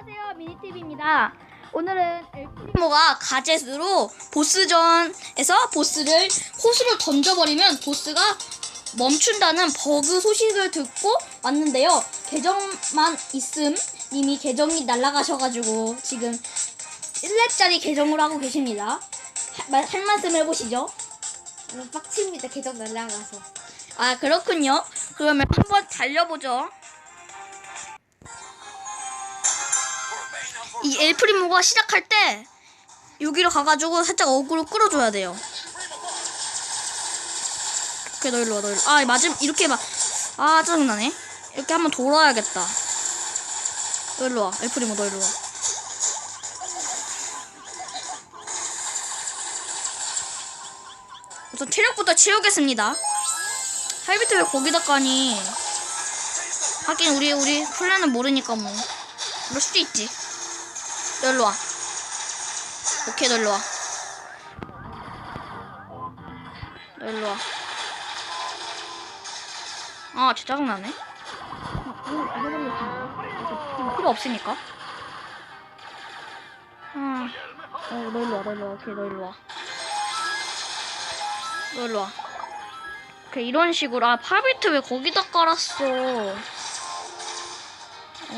안녕하세요 미니TV입니다. 오늘은 엘프리모가 가젯으로 보스전에서 보스를 호수로 던져버리면 보스가 멈춘다는 버그 소식을 듣고 왔는데요. 계정만 있음. 이미 계정이 날라가셔가지고 지금 1렙짜리 계정으로 하고 계십니다. 할, 할 말씀 해보시죠. 음, 빡칩니다. 계정 날라가서. 아 그렇군요. 그러면 한번 달려보죠 이 엘프리모가 시작할 때 여기로 가가지고 살짝 어그로 끌어줘야 돼요. 오케이 너 일로 와 너 일로 아 맞음 이렇게 막아 짜증나네. 이렇게 한번 돌아야겠다. 너 일로 와 엘프리모 너 일로 와. 우선 체력부터 채우겠습니다. 할비트 왜 거기다 까니? 하긴 우리 우리 플랜은 모르니까 뭐. 그럴 수도 있지. 너 일로 와. 오케이 너 일로 와. 너 일로 와. 아 진짜 짜증나네. 필요 없으니까. 아, 어, 너 일로 와, 너 일로 와, 오케이, 너 일로 와. 너 일로 와. 오케이 이런 식으로 아 파비트 왜 거기다 깔았어 어,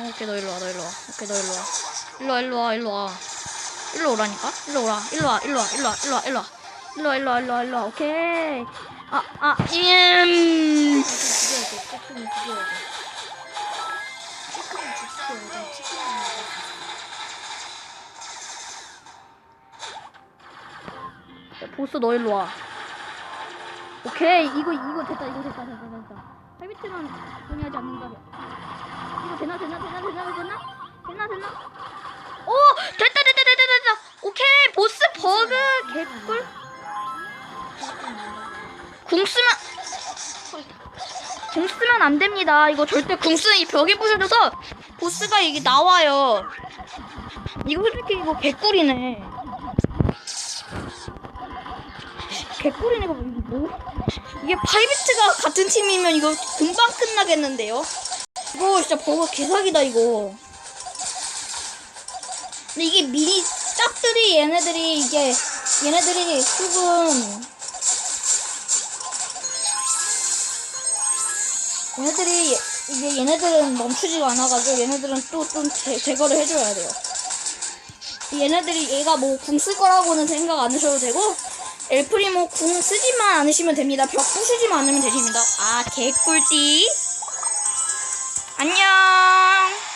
오케이 너 일로 와 너 일로 와 오케이 너 일로 와 일로 와 일로 와 일로 오라니까? 일로 오라. 일로 와 일로 와 일로 와 일로 와 일로 와. 일로 와 일로 와 일로 와 일로 와. 오케이. 치킨은 죽여야 돼. 치킨은 보스 너 일로 와. 오케이. 이거 이거 됐다 이거 됐다 됐다 됐다 파비트는 동의하지 않는다며. 이거 되나 되나 되나 되나 되나 되나? 되나 오 됐다 됐다 됐다 됐다 오케이 보스 버그 개꿀 궁 쓰면 궁 쓰면 안 됩니다. 이거 절대 궁 쓰면 이 벽에 부셔져서 보스가 이게 나와요. 이거 솔직히 이거 개꿀이네. 개꿀이네 이거 뭐? 이게 파이비트가 같은 팀이면 이거 금방 끝나겠는데요? 이거 진짜 버거 개사기다 이거. 근데 이게 미니 짝들이 얘네들이 이게 얘네들이 조금 얘네들이 이게 얘네들은 멈추지가 않아가지고 얘네들은 또 좀 제거를 해줘야 돼요. 얘네들이 얘가 뭐 궁 쓸 거라고는 생각 안 하셔도 되고 엘프리모 궁 쓰지만 않으시면 됩니다. 벽 부수지만 않으면 되십니다. 아 개꿀띠. 안녕.